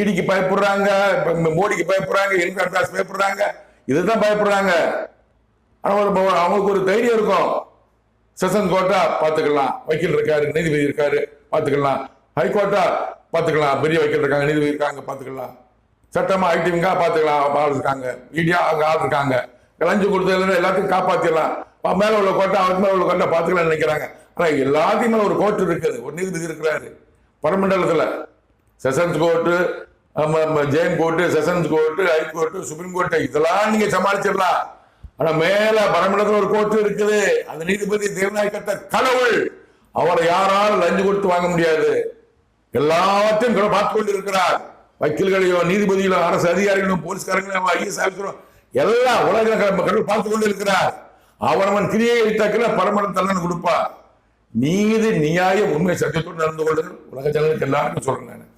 ஈடிக்கு பயப்படுறாங்க மோடிக்கு பயப்படுறாங்க இன்கம் டாக்ஸ் பயப்படுறாங்க. இதுதான் பயப்படுறாங்க. ஆனா அவங்களுக்கு ஒரு தைரியம் இருக்கும். செஷன் கோர்ட்டா பாத்துக்கலாம் வக்கீல் இருக்காரு நீதிபதி இருக்காரு பாத்துக்கலாம் ஹைகோர்ட்டா பாத்துக்கலாம் பெரிய வக்கீல் இருக்காங்க நீதிபதி இருக்காங்க பாத்துக்கலாம் சட்டமா ஐடிவிங்கா பாத்துக்கலாம் ஆள் இருக்காங்க. இடியா அங்க ஆள் இருக்காங்க. லஞ்சம் கொடுத்ததுல எல்லாத்தையும் காப்பாத்திடலாம். மேல உள்ள கோட்டை அவருக்கு மேல உள்ள கோட்டை பாத்துக்கலாம் நினைக்கிறாங்க. ஆனா எல்லாத்தையும் மேல ஒரு கோர்ட் இருக்குது. ஒரு நீதிபதி இருக்கிறாரு. பரமண்டலத்துல. Sessions court Jain court sessions court high court supreme court இதெல்லாம் நீங்க சமாளிச்சிடலாம். ஆனா மேல பரமண்டலத்துல ஒரு கோர்ட்டு இருக்குது. அந்த நீதிபதி தேவநாயகத்தை கடவுள் அவரை யாராலும் லஞ்சு கொடுத்து வாங்க முடியாது. எல்லாத்தையும் பார்த்து கொண்டு இருக்கிறார் வக்கீல்களையோ நீதிபதிகளும் அரசு அதிகாரிகளும் போலீஸ்காரங்களும் ஐஎஸ் ஆஃபீஸரும் எல்லாம் உலக கடவுள் பார்த்து கொண்டு இருக்கிறார் அவனவன் கிரியை தக்கல பரமணம் தள்ளன் கொடுப்பார் நீதி நியாய உண்மை சட்டத்தோடு நடந்து கொள்ளுங்கள் உலக ஜனங்களுக்கு எல்லாருக்கும் சொல்றேன் நான்.